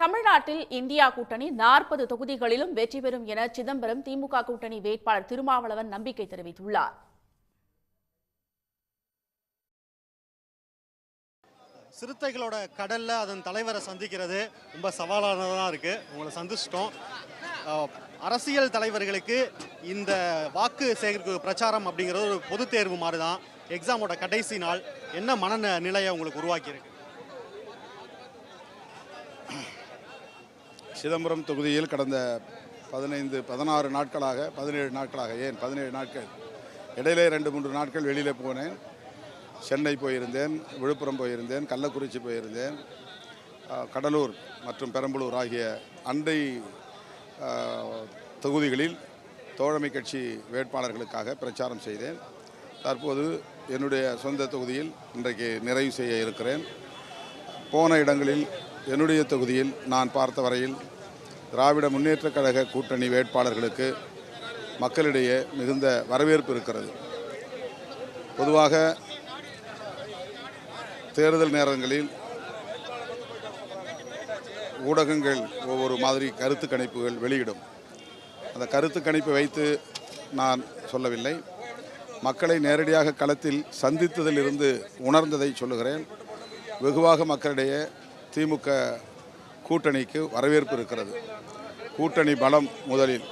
தமிழ்நாட்டில் இந்தியா கூட்டணி நாற்பது தொகுதிகளிலும் வெற்றி பெறும் என சிதம்பரம் திமுக கூட்டணி வேட்பாளர் திருமாவளவன் நம்பிக்கை தெரிவித்துள்ளார். சிறுத்தைகளோட கடல்ல அதன் தலைவரை சந்திக்கிறது ரொம்ப சவாலானதாக இருக்கு. உங்களை சந்திச்சிட்டோம். அரசியல் தலைவர்களுக்கு இந்த வாக்கு சேகரிப்பு பிரச்சாரம் அப்படிங்கிறது ஒரு பொது தேர்வு மாதிரி தான் எக்ஸாமோட கடைசி நாள். என்ன மன நிலையை உங்களுக்கு உருவாக்கியிருக்கு? சிதம்பரம் தொகுதியில் கடந்த பதினைந்து பதினாறு நாட்களாக பதினேழு நாட்களாக ஏன் பதினேழு நாட்கள் இடையிலே ரெண்டு மூன்று நாட்கள் வெளியில் போனேன். சென்னை போயிருந்தேன் விழுப்புரம் போயிருந்தேன் கள்ளக்குறிச்சி போயிருந்தேன். கடலூர் மற்றும் பெரம்பலூர் ஆகிய அண்டை தொகுதிகளில் தோழமை கட்சி வேட்பாளர்களுக்காக பிரச்சாரம் செய்தேன். தற்போது என்னுடைய சொந்த தொகுதியில் இன்றைக்கு நிறைவு செய்ய இருக்கிறேன். போன இடங்களில் என்னுடைய தொகுதியில் நான் பார்த்த வரையில் திராவிட முன்னேற்றக் கழக கூட்டணி வேட்பாளர்களுக்கு மக்களிடையே மிகுந்த வரவேற்பு இருக்கிறது. பொதுவாக தேர்தல் நேரங்களில் ஊடகங்கள் ஒவ்வொரு மாதிரி கருத்து கணிப்புகள் வெளியிடும். அந்த கருத்து கணிப்பை வைத்து நான் சொல்லவில்லை. மக்களை நேரடியாக களத்தில் சந்தித்ததிலிருந்து உணர்ந்ததை சொல்லுகிறேன். வெகுவாக மக்களிடையே திமுக கூட்டணிக்கு வரவேற்பு இருக்கிறது. கூட்டணி பலம் முதலில்.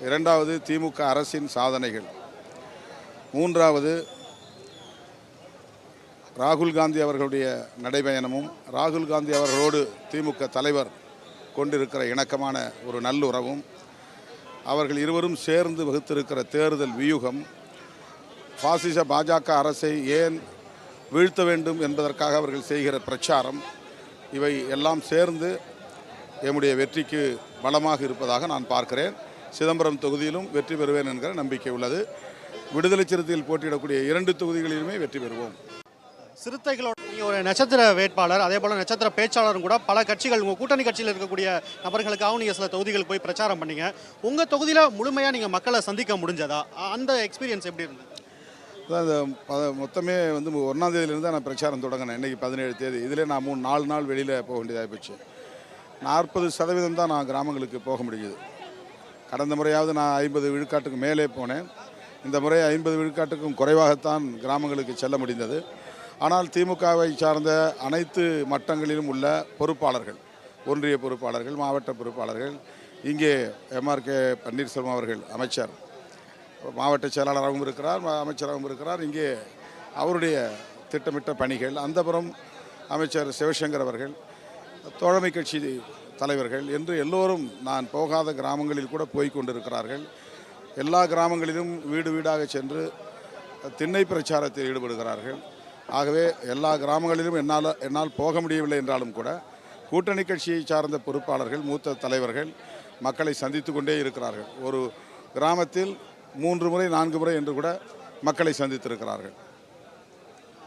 இரண்டாவது திமுக அரசின் சாதனைகள். மூன்றாவது ராகுல் காந்தி அவர்களுடைய நடைபயணமும் ராகுல் காந்தி அவர்களோடு திமுக தலைவர் கொண்டிருக்கிற இணக்கமான ஒரு நல்லுறவும் அவர்கள் இருவரும் சேர்ந்து வகுத்திருக்கிற தேர்தல் வியூகம் பாசிச பாஜக அரசை ஏன் வீழ்த்த வேண்டும் என்பதற்காக அவர்கள் செய்கிற பிரச்சாரம் இவை எல்லாம் சேர்ந்து எம்முடைய வெற்றிக்கு பலமாக இருப்பதாக நான் பார்க்கிறேன். சிதம்பரம் தொகுதியிலும் வெற்றி பெறுவேன் என்கிற நம்பிக்கை உள்ளது. விடுதலை சிறுத்தையில் போட்டியிடக்கூடிய இரண்டு தொகுதிகளிலுமே வெற்றி பெறுவோம். சிறுத்தைகளோட நீங்கள் ஒரு நட்சத்திர வேட்பாளர் அதே போல் நட்சத்திர பேச்சாளரும் கூட பல கட்சிகள் உங்கள் கூட்டணி கட்சியில் இருக்கக்கூடிய நபர்களுக்காகவும் நீங்கள் சில தொகுதிகள் போய் பிரச்சாரம் பண்ணீங்க. உங்கள் தொகுதியில் முழுமையாக நீங்கள் மக்களை சந்திக்க முடிஞ்சதா? அந்த எக்ஸ்பீரியன்ஸ் எப்படி இருந்தது? அதான் இந்த மொத்தமே வந்து ஒன்றாம் தேதியிலிருந்து நான் பிரச்சாரம் தொடங்கினேன். இன்றைக்கி பதினேழு தேதி. இதிலே நான் மூணு நாலு நாள் வெளியில் போக வேண்டியதாக போச்சு. நாற்பது சதவீதம் தான் நான் கிராமங்களுக்கு போக முடியுது. கடந்த முறையாவது நான் ஐம்பது விழுக்காட்டுக்கு மேலே போனேன். இந்த முறை ஐம்பது விழுக்காட்டுக்கும் குறைவாகத்தான் கிராமங்களுக்கு செல்ல முடிந்தது. ஆனால் திமுகவை சார்ந்த அனைத்து மட்டங்களிலும் உள்ள பொறுப்பாளர்கள் ஒன்றிய பொறுப்பாளர்கள் மாவட்ட பொறுப்பாளர்கள் இங்கே எம்ஆர்கே பன்னீர்செல்வம் அவர்கள் அமைச்சர் மாவட்ட செயலாளராகவும் இருக்கிறார் அமைச்சராகவும் இருக்கிறார். இங்கே அவருடைய திட்டமிட்ட பணிகள் அந்தபுரம் அமைச்சர் சிவசங்கர் அவர்கள் தோழமை கட்சி தலைவர்கள் என்று எல்லோரும் நான் போகாத கிராமங்களில் கூட போய் கொண்டிருக்கிறார்கள். எல்லா கிராமங்களிலும் வீடு வீடாக சென்று திண்ணை பிரச்சாரத்தில் ஈடுபடுகிறார்கள். ஆகவே எல்லா கிராமங்களிலும் என்னால் என்னால் போக முடியவில்லை என்றாலும் கூட கூட்டணி கட்சியை சார்ந்த பொறுப்பாளர்கள் மூத்த தலைவர்கள் மக்களை சந்தித்து கொண்டே இருக்கிறார்கள். ஒரு கிராமத்தில் மூன்று முறை நான்கு முறை என்று கூட மக்களை சந்தித்திருக்கிறார்கள்.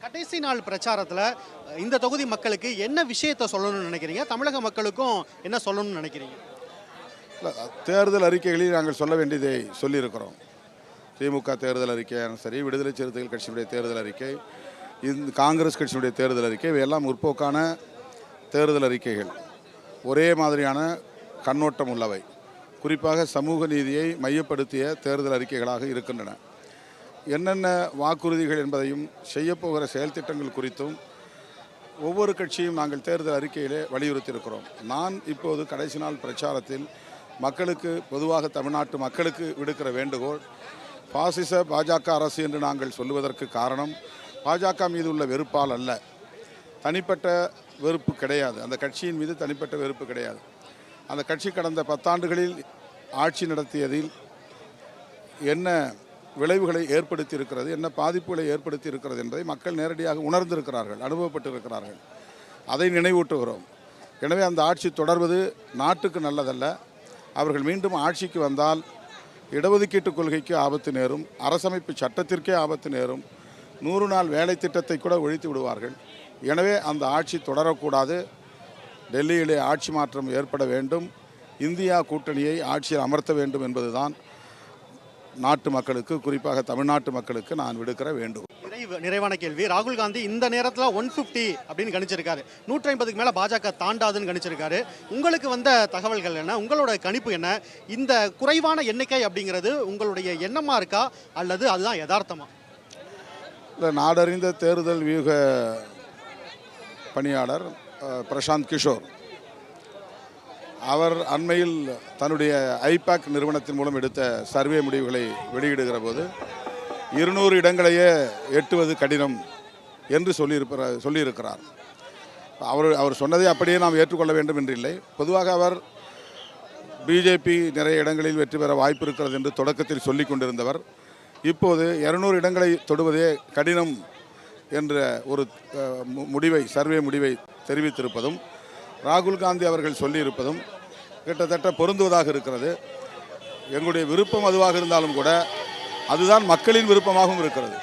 கடைசி நாள் பிரச்சாரத்துல இந்த தொகுதி மக்களுக்கு என்ன விஷயத்த சொல்லணும்னு நினைக்கிறீங்க? தமிழக மக்களுக்கும் என்ன சொல்லணும்னு நினைக்கிறீங்க? இல்ல, தேர்தல் அறிக்கைகளில் நாங்கள் சொல்ல வேண்டியதை சொல்லியிருக்கிறோம். திமுக தேர்தல் அறிக்கையாலும் சரி விடுதலை சிறுத்தைகள் கட்சியினுடைய தேர்தல் அறிக்கை இந்த காங்கிரஸ் கட்சியினுடைய தேர்தல் அறிக்கை இவையெல்லாம் முற்போக்கான தேர்தல் அறிக்கைகள். ஒரே மாதிரியான கண்ணோட்டம் உள்ளவை. குறிப்பாக சமூக நீதியை மையப்படுத்திய தேர்தல் அறிக்கைகளாக இருக்கின்றன. என்னென்ன வாக்குறுதிகள் என்பதையும் செய்யப்போகிற செயல்திட்டங்கள் குறித்தும் ஒவ்வொரு கட்சியும் நாங்கள் தேர்தல் அறிக்கையிலே வலியுறுத்தியிருக்கிறோம். நான் இப்போது கடைசி நாள் பிரச்சாரத்தில் மக்களுக்கு பொதுவாக தமிழ்நாட்டு மக்களுக்கு விடுக்கிற வேண்டுகோள் பாசிச பாஜக அரசு என்று நாங்கள் சொல்லுவதற்கு காரணம் பாஜக மீது உள்ள வெறுப்பால் அல்ல. தனிப்பட்ட வெறுப்பு கிடையாது. அந்த கட்சியின் மீது தனிப்பட்ட வெறுப்பு கிடையாது. அந்த கட்சி கடந்த பத்தாண்டுகளில் ஆட்சி நடத்தியதில் என்ன விளைவுகளை ஏற்படுத்தி இருக்கிறது என்ன பாதிப்புகளை ஏற்படுத்தி இருக்கிறது என்பதை மக்கள் நேரடியாக உணர்ந்திருக்கிறார்கள் அனுபவப்பட்டிருக்கிறார்கள். அதை நினைவூட்டுகிறோம். எனவே அந்த ஆட்சி தொடர்வது நாட்டுக்கு நல்லதல்ல. அவர்கள் மீண்டும் ஆட்சிக்கு வந்தால் இடஒதுக்கீட்டு கொள்கைக்கு ஆபத்து நேரும் அரசமைப்பு சட்டத்திற்கே ஆபத்து நேரும் நூறு நாள் வேலை திட்டத்தை கூட ஒழித்து விடுவார்கள். எனவே அந்த ஆட்சி தொடரக்கூடாது. டெல்லியிலே ஆட்சி மாற்றம் ஏற்பட வேண்டும். இந்தியா கூட்டணியை ஆட்சியில் அமர்த்த வேண்டும் என்பதுதான் நாட்டு மக்களுக்கு குறிப்பாக தமிழ்நாட்டு மக்களுக்கு நான் விடுக்கிற வேண்டும் நிறைவான கேள்வி. ராகுல் காந்தி இந்த நேரத்தில் ஒன் ஃபிஃப்டி அப்படின்னு கணிச்சிருக்காரு. நூற்றி ஐம்பதுக்கு மேலே பாஜக தாண்டாதுன்னு கணிச்சிருக்காரு. உங்களுக்கு வந்த தகவல்கள் என்ன? உங்களோட கணிப்பு என்ன? இந்த குறைவான எண்ணிக்கை அப்படிங்கிறது உங்களுடைய எண்ணமா இருக்கா? அல்லது அதுதான் யதார்த்தமா? இல்லை நாடறிந்த தேர்தல் வியூக பணியாளர் பிரசாந்த் கிஷோர். அவர் அண்மையில் தன்னுடைய ஐபாக் நிறுவனத்தின் மூலம் எடுத்த சர்வே முடிவுகளை வெளியிடுகிற போது இருநூறு இடங்களையே எட்டுவது கடினம் என்று சொல்லியிருப்பார் சொல்லியிருக்கிறார். அவர் அவர் சொன்னதை அப்படியே நாம் ஏற்றுக்கொள்ள வேண்டும் என்று இல்லை. பொதுவாக அவர் பிஜேபி நிறைய இடங்களில் வெற்றி பெற வாய்ப்பு இருக்கிறது என்று தொடக்கத்தில் சொல்லிக் கொண்டிருந்தவர். இப்போது இருநூறு இடங்களை தொடுவதே கடினம் என்ற ஒரு முடிவை சர்வே முடிவை தெரிவித்திருப்பதும் ராகுல் காந்தி அவர்கள் சொல்லியிருப்பதும் கிட்டத்தட்ட பொருந்துவதாக இருக்கிறது. எங்களுடைய விருப்பம் அதுவாக இருந்தாலும் கூட அதுதான் மக்களின் விருப்பமாகவும் இருக்கிறது.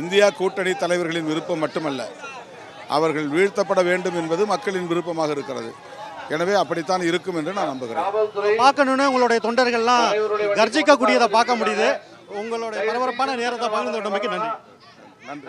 இந்தியா கூட்டணி தலைவர்களின் விருப்பம் மட்டுமல்ல அவர்கள் வீழ்த்தப்பட வேண்டும் என்பது மக்களின் விருப்பமாக இருக்கிறது. எனவே அப்படித்தான் இருக்கும் என்று நான் நம்புகிறேன். பார்க்கணுன்னு உங்களுடைய தொண்டர்கள்லாம் கர்ஜிக்கக்கூடியதை பார்க்க முடியுது. உங்களுடைய பரபரப்பான நேரத்தை பகிர்ந்து கொண்டமைக்கு நன்றி. நன்றி